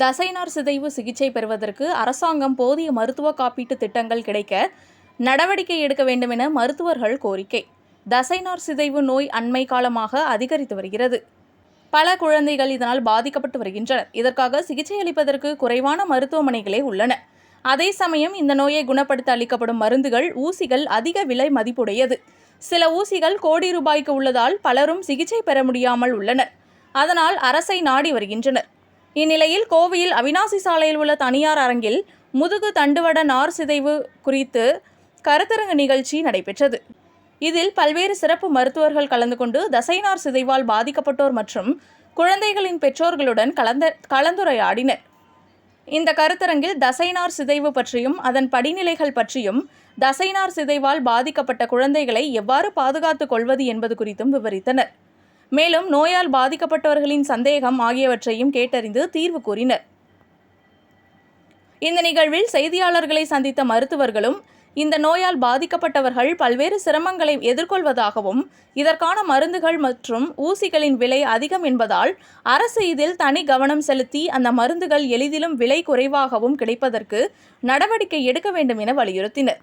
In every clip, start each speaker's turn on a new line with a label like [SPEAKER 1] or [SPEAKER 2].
[SPEAKER 1] தசைநார் சிதைவு சிகிச்சை பெறுவதற்கு அரசாங்கம் போதிய மருத்துவ காப்பீட்டு திட்டங்கள் கிடைக்க நடவடிக்கை எடுக்க வேண்டும் என மருத்துவர்கள் கோரிக்கை. தசைநார் சிதைவு நோய் அண்மை காலமாக அதிகரித்து வருகிறது. பல குழந்தைகள் இதனால் பாதிக்கப்பட்டு வருகின்றனர். இதற்காக சிகிச்சை அளிப்பதற்கு குறைவான மருத்துவமனைகளே உள்ளன. அதே சமயம் இந்த நோயை குணப்படுத்த அளிக்கப்படும் மருந்துகள் ஊசிகள் அதிக விலை மதிப்புடையது. சில ஊசிகள் கோடி ரூபாய்க்கு உள்ளதால் பலரும் சிகிச்சை பெற முடியாமல் உள்ளனர். அதனால் அரசை நாடி வருகின்றனர். இந்நிலையில் கோவையில் அவினாசி சாலையில் உள்ள தனியார் அரங்கில் முதுகு தண்டுவட நார் சிதைவு குறித்து கருத்தரங்கு நிகழ்ச்சி நடைபெற்றது. இதில் பல்வேறு சிறப்பு மருத்துவர்கள் கலந்து கொண்டு தசைநார் சிதைவால் பாதிக்கப்பட்டோர் மற்றும் குழந்தைகளின் பெற்றோர்களுடன் கலந்த கலந்துரையாடினர். இந்த கருத்தரங்கில் தசைநார் சிதைவு பற்றியும் அதன் படிநிலைகள் பற்றியும் தசைநார் சிதைவால் பாதிக்கப்பட்ட குழந்தைகளை எவ்வாறு பாதுகாத்துக் கொள்வது என்பது குறித்தும் விவரித்தனர். மேலும் நோயால் பாதிக்கப்பட்டவர்களின் சந்தேகம் ஆகியவற்றையும் கேட்டறிந்து தீர்வு கூறினர். இந்த நிகழ்வில் செய்தியாளர்களை சந்தித்த மருத்துவர்களும் இந்த நோயால் பாதிக்கப்பட்டவர்கள் பல்வேறு சிரமங்களை எதிர்கொள்வதாகவும் இதற்கான மருந்துகள் மற்றும் ஊசிகளின் விலை அதிகம் என்பதால் அரசு இதில் தனி கவனம் செலுத்தி அந்த மருந்துகள் எளிதிலும் விலை குறைவாகவும் கிடைப்பதற்கு நடவடிக்கை எடுக்க வேண்டும் என வலியுறுத்தினர்.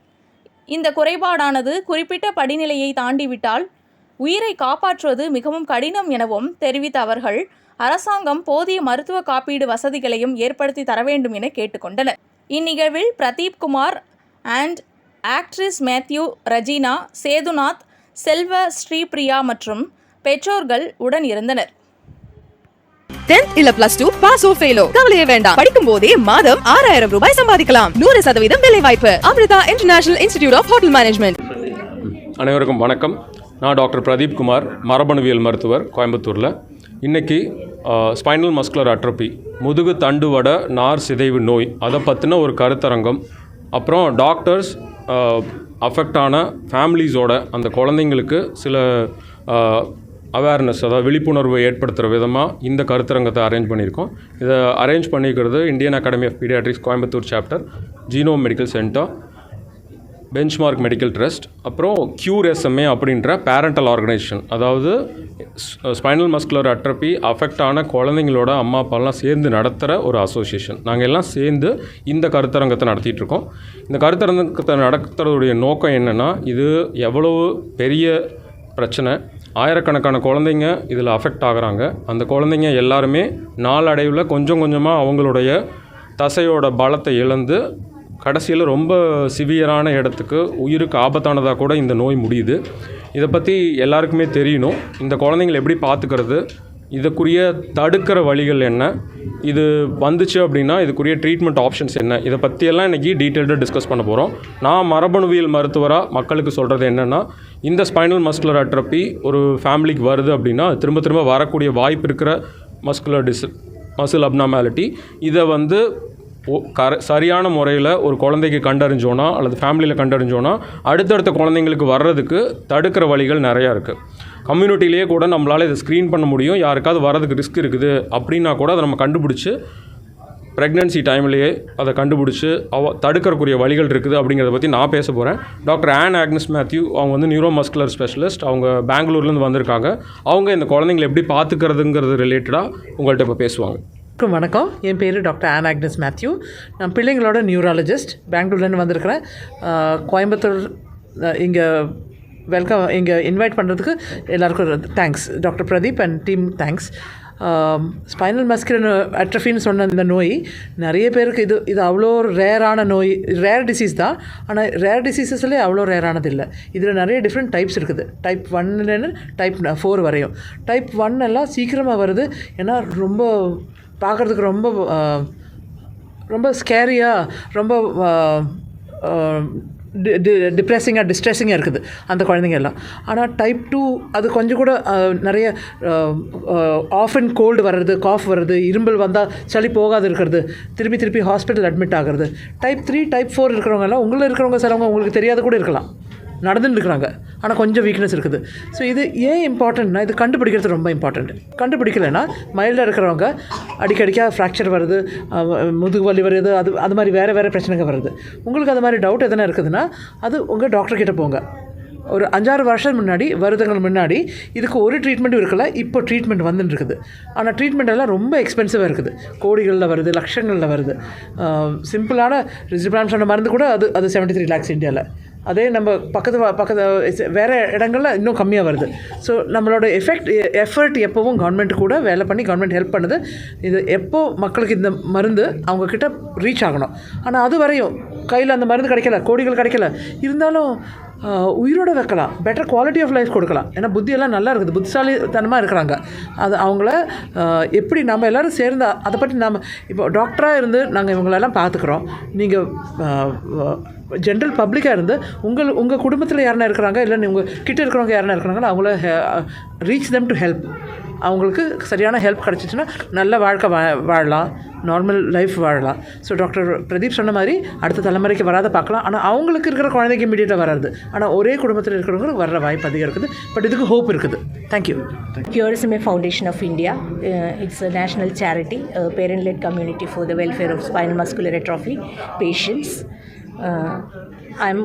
[SPEAKER 1] இந்த குறைபாடானது குறிப்பிட்ட படிநிலையை தாண்டிவிட்டால் உயிரை காப்பாற்றுவது மிகவும் கடினம் எனவும் தெரிவித்த அவர்கள் அரசாங்கம் போதிய மருத்துவ காப்பீடு வசதிகளையும் ஏற்படுத்தி தர வேண்டும் என கேட்டுக்கொண்டனர். இந்நிகழ்வில் Pradeep Kumar and actress Matthew Rajina Sethunath Selva Sripriya மற்றும் பெற்றோர்கள் உடன் இருந்தனர்.
[SPEAKER 2] டென்த் இல்ல பிளஸ் டூ பாஸ் ஃபெயிலோ கவலையே வேண்டாம். படிக்கும் போதே மாதம் ஆறாயிரம் ரூபாய் சம்பாதிக்கலாம். நூறு சதவீதம் வேலை வாய்ப்பு Amrita international institute of hotel management
[SPEAKER 3] அனைவருக்கும் வணக்கம். நான் டாக்டர் பிரதீப் குமார் மரபணுவியல் மருத்துவர் கோயம்புத்தூரில். இன்றைக்கி ஸ்பைனல் மஸ்குலர் அட்ரபி முதுகு தண்டுவட நார் சிதைவு நோய் அதை பற்றின ஒரு கருத்தரங்கம். அப்புறம் டாக்டர்ஸ் அஃபெக்ட் ஆன ஃபேமிலிஸோட அந்த குழந்தைங்களுக்கு சில அவேர்னஸ் அதாவது விழிப்புணர்வு ஏற்படுத்துகிற விதமாக இந்த கருத்தரங்கத்தை அரேஞ்ச் பண்ணியிருக்கோம். இதை அரேஞ்ச் பண்ணிக்கிறது Indian academy of paediatrics Coimbatore chapter ஜீனோ medical centre benchmark medical trust அப்புறம் கியூர்எஸ்எம்ஏ அப்படின்ற பேரண்டல் ஆர்கனைசேஷன் அதாவது ஸ்பைனல் மஸ்குலர் அட்ரப்பி அஃபெக்ட் ஆன குழந்தைங்களோட அம்மா அப்பாலாம் சேர்ந்து நடத்துகிற ஒரு அசோசியேஷன் நாங்கள் எல்லாம் சேர்ந்து இந்த கருத்தரங்கத்தை நடத்திட்டுருக்கோம் இந்த கருத்தரங்கத்தை நடத்துறதுடைய நோக்கம் என்னென்னா இது எவ்வளவு பெரிய பிரச்சனை. ஆயிரக்கணக்கான குழந்தைங்க இதில் அஃபெக்ட் ஆகுறாங்க. அந்த குழந்தைங்க எல்லாருமே நாளடைவில் கொஞ்சம் கொஞ்சமாக அவங்களுடைய தசையோட பலத்தை இழந்து கடைசியில் ரொம்ப சிவியரான இடத்துக்கு உயிருக்கு ஆபத்தானதாக கூட இந்த நோய் முடியுது. இதை பற்றி எல்லாருக்குமே தெரியணும். இந்த குழந்தைங்களை எப்படி பார்த்துக்கிறது இதுக்குரிய தடுக்கிற வழிகள் என்ன? இது வந்துச்சு அப்படின்னா இதுக்குரிய ட்ரீட்மெண்ட் ஆப்ஷன்ஸ் என்ன? இதை பற்றியெல்லாம் இன்றைக்கி டீட்டெயில்டாக டிஸ்கஸ் பண்ண போகிறோம் நான் மரபணுவியல் மருத்துவராக மக்களுக்கு சொல்கிறது என்னென்னா இந்த ஸ்பைனல் மஸ்குலர் அட்ரப்பி ஒரு ஃபேமிலிக்கு வருது அப்படின்னா திரும்ப திரும்ப வரக்கூடிய வாய்ப்பு இருக்கிற மஸ்குலர் டிஸ் மசில் அப்னாமாலிட்டி இதை வந்து கர சரியான முறையில் ஒரு குழந்தைக்கு கண்டறிஞ்சோன்னா அல்லது ஃபேமிலியில் கண்டறிஞ்சோன்னா அடுத்தடுத்த குழந்தைங்களுக்கு வர்றதுக்கு தடுக்கிற வழிகள் நிறையா இருக்குது கம்யூனிட்டிலேயே கூட நம்மளால் இதை ஸ்க்ரீன் பண்ண முடியும். யாருக்காவது வரதுக்கு ரிஸ்க் இருக்குது அப்படின்னா கூட அதை நம்ம கண்டுபிடிச்சி ப்ரெக்னென்சி டைம்லேயே அதை கண்டுபிடிச்சி அவ தடுக்கிறக்குரிய வழிகள் இருக்குது அப்படிங்கிறத பற்றி நான் பேச போகிறேன் டாக்டர் ஆன் ஆக்னஸ் மேத்யூ அவங்க வந்து நியூரோ மஸ்குலர் ஸ்பெஷலிஸ்ட். அவங்க பெங்களூர்லேருந்து வந்திருக்காங்க. அவங்க இந்த குழந்தைங்களை எப்படி பார்த்துக்கிறதுங்கிறது ரிலேட்டடாக உங்கள்கிட்ட இப்போ பேசுவாங்க.
[SPEAKER 4] வணக்கம் வணக்கம். என் பேர் டாக்டர் ஆன் ஆக்னஸ் மேத்யூ. நான் பிள்ளைங்களோட நியூராலஜிஸ்ட். பெங்களூர்லேருந்து வந்திருக்கிறேன். கோயம்புத்தூர் இங்கே வெல்கம் இங்கே இன்வைட் பண்ணுறதுக்கு எல்லாருக்கும் thanks doctor Pradeep and team thanks spinal muscular அட்ரஃபின்னு சொன்ன இந்த நோய் நிறைய பேருக்கு இது இது அவ்வளோ ரேரான நோய் ரேர் டிசீஸ் தான். ஆனால் ரேர் டிசீசஸ்லேயே அவ்வளோ ரேரானது இல்லை. இதில் நிறைய டிஃப்ரெண்ட் டைப்ஸ் இருக்குது. டைப் ஒன்னுலேருந்து டைப் ஃபோர் வரையும். டைப் ஒன் எல்லாம் சீக்கிரமாக வருது. ஏன்னா ரொம்ப பார்க்குறதுக்கு ரொம்ப ரொம்ப ஸ்கேரியாக ரொம்ப டிப்ரெஸிங்காக டிஸ்ட்ரெஸிங்காக இருக்குது அந்த குழந்தைங்க எல்லாம் ஆனால் டைப் டூ அது கொஞ்சம் கூட நிறைய ஆஃப் அண்ட் கோல்டு வர்றது காஃப் வர்றது இரும்பல் வந்தால் சளி போகாது இருக்கிறது திருப்பி திருப்பி ஹாஸ்பிட்டல் அட்மிட் ஆகிறது. டைப் த்ரீ டைப் ஃபோர் இருக்கிறவங்க எல்லாம் உங்களில் இருக்கிறவங்க சிலவங்க உங்களுக்கு தெரியாத கூட இருக்கலாம். நடந்துட்டு இருக்கிறாங்க ஆனால் கொஞ்சம் வீக்னஸ் இருக்குது. ஸோ இது ஏன் இம்பார்ட்டன்ட்னா இது கண்டுபிடிக்கிறது ரொம்ப இம்பார்ட்டண்ட் கண்டுபிடிக்கலைன்னா மைல்டாக இருக்கிறவங்க அடிக்கடிக்காக ஃப்ராக்சர் வருது முதுகு வலி வருது அது அது மாதிரி வேறு வேறு பிரச்சனைகள் வருது. உங்களுக்கு அது மாதிரி டவுட் எதனா இருக்குதுன்னா அது உங்கள் டாக்டர் கிட்டே போங்க. ஒரு அஞ்சாறு வருஷம் முன்னாடி வருடங்கள் முன்னாடி இதுக்கு ஒரு ட்ரீட்மெண்ட்டும் இருக்கல இப்போ ட்ரீட்மெண்ட் வந்துட்டு இருக்குது ஆனால் ட்ரீட்மெண்ட் எல்லாம் ரொம்ப எக்ஸ்பென்சிவாக இருக்குது. கோடிகளில் வருது லட்சங்களில் வருது. சிம்பிளான ரிசிப்ராம் சொன்ன மருந்து கூட அது அது செவன்ட்டி த்ரீ லேக்ஸ் இந்தியாவில் அதே நம்ம பக்கத்து பக்கத்து வேறு இடங்களில் இன்னும் கம்மியாக வருது. ஸோ நம்மளோட எஃபெக்ட் எஃபர்ட் எப்போவும் கவர்மெண்ட் கூட வேலை பண்ணி கவர்மெண்ட் ஹெல்ப் பண்ணுது. இது எப்போ மக்களுக்கு இந்த மருந்து அவங்கக்கிட்ட ரீச் ஆகணும். ஆனால் அது வரையும் கையில் அந்த மருந்து கிடைக்கல கோடிகள் கிடைக்கல. இருந்தாலும் உயிரோட வைக்கலாம். பெட்டர் குவாலிட்டி ஆஃப் லைஃப் கொடுக்கலாம். ஏன்னா புத்தியெல்லாம் நல்லா இருக்குது. புத்திசாலித்தனமாக இருக்கிறாங்க. அது அவங்கள எப்படி நம்ம எல்லோரும் சேர்ந்து அதை பற்றி நம்ம இப்போ டாக்டராக இருந்து நாங்கள் இவங்களெல்லாம் பார்த்துக்குறோம் நீங்கள் ஜென்ரல் பப்ளிக்காக இருந்து உங்கள் உங்கள் குடும்பத்தில் யாருனா இருக்கிறாங்க? இல்லை உங்கள் கிட்ட இருக்கிறவங்க யாருனா இருக்கிறாங்களோ அவங்கள ரீச் தெம் டு ஹெல்ப் அவங்களுக்கு சரியான ஹெல்ப் கிடச்சிச்சின்னா நல்ல வாழ்க்கை வா வாழலாம். நார்மல் லைஃப் வாழலாம் ஸோ டாக்டர் பிரதீப் சொன்ன மாதிரி அடுத்த தலைமுறைக்கு வராத பார்க்கலாம் ஆனால் அவங்களுக்கு இருக்கிற குழந்தைக்கு இமீடியட்டாக வராது ஆனால் ஒரே குடும்பத்தில் இருக்கிறவங்களுக்கு வர்ற வாய்ப்பு அதிகம் இருக்குது பட் இதுக்கு ஹோப் இருக்குது thank you
[SPEAKER 5] Curisme Foundation of India. Uh, it's a national charity, a parent-led community for the welfare of spinal muscular atrophy patients. Uh, I'm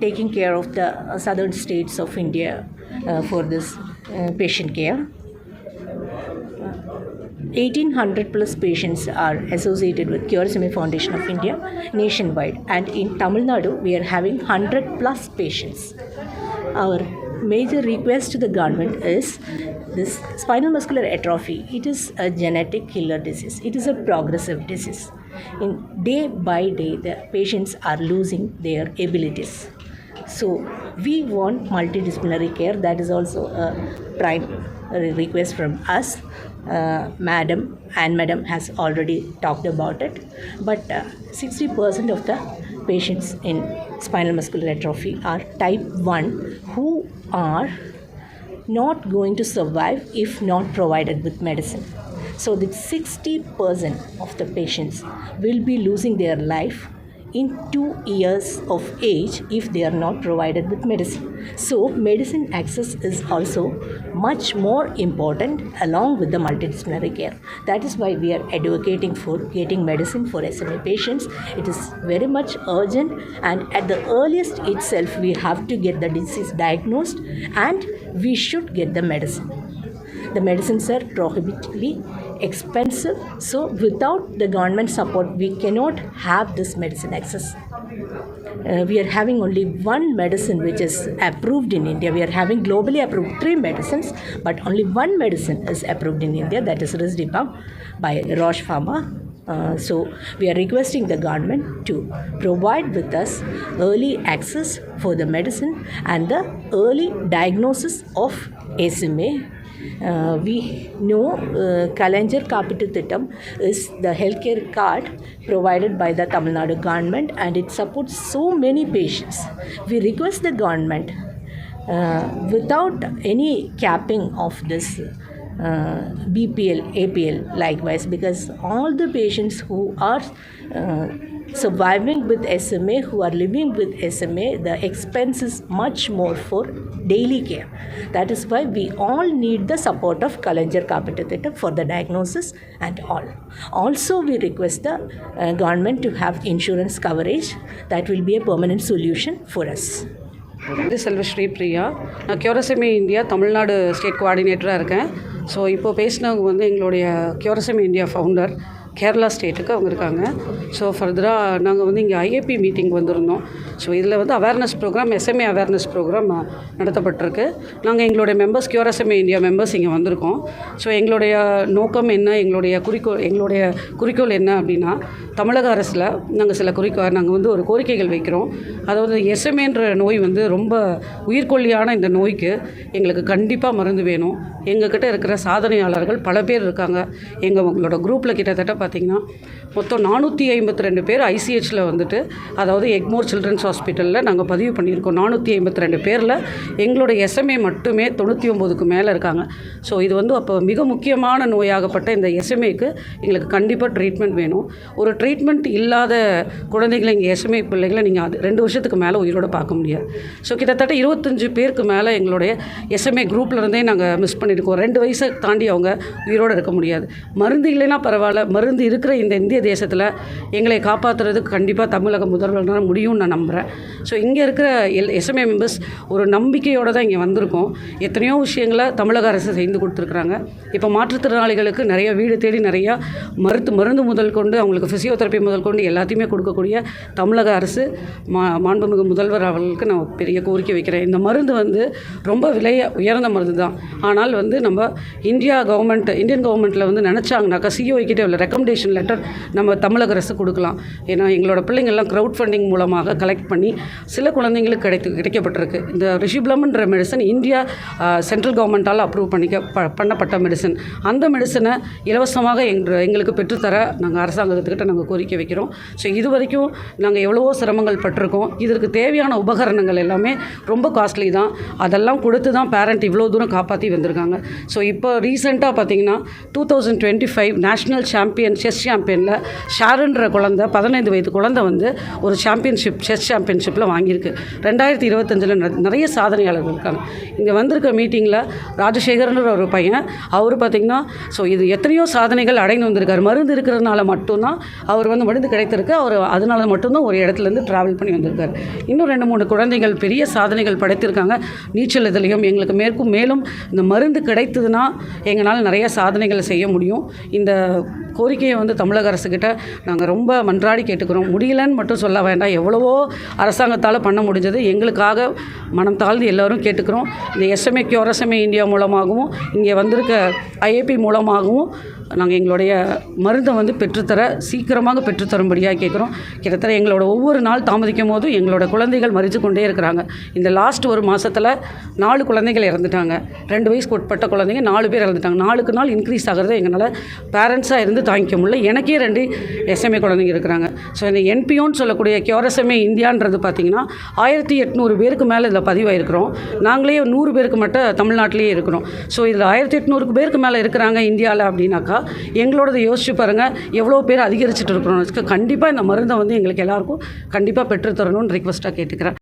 [SPEAKER 5] taking care of the uh, southern states of India uh, for this uh, patient care. 1800 plus patients are associated with Curisme Foundation of India nationwide, and in Tamil Nadu, we are having 100 plus patients. Our major request to the government is this spinal muscular atrophy. It is a genetic killer disease. It is a progressive disease. In day by day, the patients are losing their abilities. So we want multidisciplinary care. That is also a prime request from us. Uh, Madam and Madam has already talked about it. But uh, 60% of the patients in spinal muscular atrophy are type 1 who are not going to survive if not provided with medicine. So the 60% of the patients will be losing their life in two years of age if they are not provided with medicine. So medicine access is also much more important along with the multidisciplinary care. That is why we are advocating for getting medicine for SMA patients. It is very much urgent and at the earliest itself we have to get the disease diagnosed and we should get the medicine the medicines are prohibitively expensive so without the government support we cannot have this medicine access uh, we are having only one medicine which is approved in India. We are having globally approved three medicines, but only one medicine is approved in India, that is Risdipam by Roche Pharma. Uh, so we are requesting the government to provide with us early access for the medicine and the early diagnosis of SMA we know uh, Kalanjar Kapitu Thittam is the healthcare card provided by the Tamil Nadu government and it supports so many patients. We request the government uh, without any capping of this uh, BPL, APL likewise because all the patients who are uh, surviving with SMA, who are living with SMA, the expense is much more for daily care. That is why we all need the support of Kalanjar Carpenter Theatre for the diagnosis and all. Also, we request the uh, government to have insurance coverage that will be a permanent solution for us.
[SPEAKER 6] இது செல்வஸ்ரீ பிரியா நான் Cure SMA India Tamil Nadu state கோஆர்டினேட்டராக இருக்கேன் so இப்போ பேசினவங்க வந்து எங்களுடைய கியூரசமி India founder Kerala ஸ்டேட்டுக்கு அவங்க இருக்காங்க. So ஃபர்தராக நாங்கள் வந்து இங்கே ஐஏபி மீட்டிங் வந்திருந்தோம். ஸோ இதில் வந்து awareness programme SMA awareness programme நடத்தப்பட்டிருக்கு. நாங்கள் எங்களுடைய மெம்பர்ஸ் கியூரஸ்எம்ஏ இந்தியா மெம்பர்ஸ் இங்கே வந்திருக்கோம். ஸோ எங்களுடைய நோக்கம் என்ன எங்களுடைய குறிக்கோள் எங்களுடைய குறிக்கோள் என்ன அப்படின்னா தமிழக அரசில் நாங்கள் சில குறிக்கோ நாங்கள் வந்து ஒரு கோரிக்கைகள் வைக்கிறோம். அதாவது எஸ்எம்ஏன்ற நோய் வந்து ரொம்ப உயிர்கொல்லியான இந்த நோய்க்கு எங்களுக்கு கண்டிப்பாக மருந்து வேணும். எங்கக்கிட்ட இருக்கிற சாதனையாளர்கள் பல பேர் இருக்காங்க. எங்கள் உங்களோட குரூப்பில் கிட்டத்தட்ட பார்த்திங்கன்னா மொத்தம் நானூற்றி ஐம்பத்தி ரெண்டு பேர் ஐசிஹெச்சில் வந்துட்டு அதாவது எக்மோர் சில்ட்ரன்ஸ் ஹாஸ்பிட்டலில் நாங்கள் பதிவு பண்ணியிருக்கோம். நானூற்றி ஐம்பத்தி ரெண்டு பேரில் எங்களோட எஸ்எம்ஏ மட்டுமே தொண்ணூற்றி ஒம்போதுக்கு மேலே இருக்காங்க. ஸோ இது வந்து அப்போ மிக முக்கியமான நோயாகப்பட்ட இந்த எஸ்எம்ஏக்கு எங்களுக்கு கண்டிப்பாக ட்ரீட்மெண்ட் வேணும். ஒரு ட்ரீட்மெண்ட் இல்லாத குழந்தைகளை இங்கே எஸ்எம்ஏ பிள்ளைகளை நீங்கள் அது ரெண்டு வருஷத்துக்கு மேலே உயிரோடு பார்க்க முடியாது. ஸோ கிட்டத்தட்ட இருபத்தஞ்சு பேருக்கு மேலே எங்களுடைய எஸ்எம்ஏ குரூப்லேருந்தே நாங்கள் மிஸ் பண்ணியிருக்கோம். ரெண்டு வயசை தாண்டி அவங்க உயிரோடு இருக்க முடியாது. மருந்து இல்லைன்னா பரவாயில்ல. மருந்து இருக்கிற இந்த இந்திய தேசத்தில் எங்களை காப்பாற்றுறதுக்கு கண்டிப்பாக தமிழக முதல்வர்னால் முடியும்னு நான் நம்புகிறேன் ஸோ இங்கே இருக்கிற எல் எஸ்எம்ஏ மெம்பர்ஸ் ஒரு நம்பிக்கையோடு தான் இங்கே வந்திருக்கோம். எத்தனையோ விஷயங்களை தமிழக அரசு செய்து கொடுத்துருக்குறாங்க. இப்போ மாற்றுத்திறனாளிகளுக்கு நிறைய வீடு தேடி நிறையா மருத்து மருந்து முதல் கொண்டு அவங்களுக்கு ஃபிசியோதெரப்பி முதல் கொண்டு எல்லாத்தையுமே கொடுக்கக்கூடிய தமிழக அரசு மா மாண்புமிகு முதல்வர் அவர்களுக்கு நான் பெரிய கோரிக்கை வைக்கிறேன். இந்த மருந்து வந்து ரொம்ப விலை உயர்ந்த மருந்து தான். ஆனால் வந்து நம்ம இந்தியா கவர்மெண்ட் இந்தியன் கவர்மெண்ட்டில் வந்து நினச்சாங்கனாக்கா சிஓ கிட்டே உள்ள ரெக்கமெண்டேஷன் லெட்டர் நம்ம தமிழக அரசு கொடுக்கலாம். ஏன்னா எங்களோட பிள்ளைங்கள்லாம் க்ரௌட் ஃபண்டிங் மூலமாக கலெக்ட் பண்ணி சில குழந்தைங்களுக்கு கிடைத்து கிடைக்கப்பட்டிருக்கு. இந்த ரிஷிப்ளம்ன்ற மெடிசன் இந்தியா சென்ட்ரல் கவர்மெண்ட்டால் அப்ரூவ் பண்ணிக்க ப பண்ணப்பட்ட மெடிசன் அந்த மெடிசனை இலவசமாக எங்கள் எங்களுக்கு பெற்றுத்தர நாங்கள் அரசாங்கத்துக்கிட்ட நாங்கள் கோரிக்கை வைக்கிறோம். ஸோ இது வரைக்கும் நாங்கள் எவ்வளவோ சிரமங்கள் பட்டிருக்கோம். இதற்கு தேவையான உபகரணங்கள் எல்லாமே ரொம்ப காஸ்ட்லி தான். அதெல்லாம் கொடுத்து தான் பேரண்ட் இவ்வளோ தூரம் காப்பாற்றி வந்திருக்காங்க. ஸோ இப்போ ரீசெண்டாக பார்த்தீங்கன்னா two thousand twenty five national champion chess சாம்பியனில் ஷாருன்ற குழந்தை பதினைந்து வயது குழந்தை வந்து ஒரு சாம்பியன்ஷிப் செஸ் சாம்பியன்ஷிப்பில் வாங்கியிருக்கு. ரெண்டாயிரத்தி இருபத்தஞ்சில் நிறைய சாதனையாளர்கள் இருக்காங்க. இங்கே வந்திருக்க மீட்டிங்கில் ராஜசேகர்ன்ற ஒரு பையன் அவர் பார்த்திங்கன்னா ஸோ இது எத்தனையோ சாதனைகள் அடைந்து வந்திருக்காரு. மருந்து இருக்கிறதுனால மட்டும்தான் அவர் வந்து மருந்து கிடைத்திருக்கு. அவர் அதனால மட்டும்தான் ஒரு இடத்துலேருந்து ட்ராவல் பண்ணி வந்திருக்காரு. இன்னும் ரெண்டு மூணு குழந்தைகள் பெரிய சாதனைகள் படைத்திருக்காங்க. நீச்சல் இதுலேயும் எங்களுக்கு மேற்கும் மேலும் இந்த மருந்து கிடைத்ததுன்னா எங்களால் நிறைய சாதனைகளை செய்ய முடியும். இந்த கோரிக்கையை வந்து தமிழக அரசு அரசுக்கிட்ட நாங்கள் ரொம்ப மன்றாடி கேட்டுக்கிறோம். முடியலன்னு மட்டும் சொல்ல வேண்டாம். எவ்வளவோ அரசாங்கத்தால் பண்ண முடிஞ்சது. எங்களுக்காக மனம் தாழ்ந்து எல்லோரும் கேட்டுக்கிறோம். இந்த எஸ்எம்ஏ கியூரஸ்எம்ஏ இந்தியா மூலமாகவும் இங்கே வந்திருக்க ஐஏபி மூலமாகவும் நாங்கள் எங்களுடைய மருந்தை வந்து பெற்றுத்தர சீக்கிரமாக பெற்றுத்தரும்படியாக கேட்குறோம் கிட்டத்தட்ட எங்களோட ஒவ்வொரு நாள் தாமதிக்கும் போதும் எங்களோட குழந்தைகள் மறித்து கொண்டே இருக்கிறாங்க. இந்த லாஸ்ட் ஒரு மாதத்தில் நாலு குழந்தைகள் இறந்துட்டாங்க. ரெண்டு வயசுக்கு உட்பட்ட குழந்தைங்க நாலு பேர் இறந்துட்டாங்க. நாளுக்கு நாள் இன்க்ரீஸ் ஆகிறது எங்களால் பேரண்ட்ஸாக இருந்து தாங்கிக்க முடியல. எனக்கே ரெண்டு எஸ்எம்ஏ குழந்தைங்க இருக்கிறாங்க. ஸோ இந்த என்பிஓன்னு சொல்லக்கூடிய கியோரஸ்எம்ஏ இந்தியான்றது பார்த்திங்கன்னா ஆயிரத்தி எட்நூறு பேருக்கு மேலே இதில் பதிவாயிருக்கிறோம். நாங்களே நூறு பேருக்கு மட்டும் தமிழ்நாட்டிலேயே இருக்கிறோம். ஸோ இதில் ஆயிரத்தி எட்நூறுக்கு பேருக்கு மேலே இருக்கிறாங்க இந்தியாவில் அப்படின்னாக்கா எங்களோடது யோசிச்சு பாருங்கள் எவ்வளோ பேர் அதிகரிச்சுட்டு இருக்கிறோம். கண்டிப்பாக இந்த மருந்தை வந்து எங்களுக்கு எல்லாருக்கும் கண்டிப்பாக பெற்றுத்தரணும்னு ரிக்வஸ்ட்டாக கேட்டுக்கிறேன்.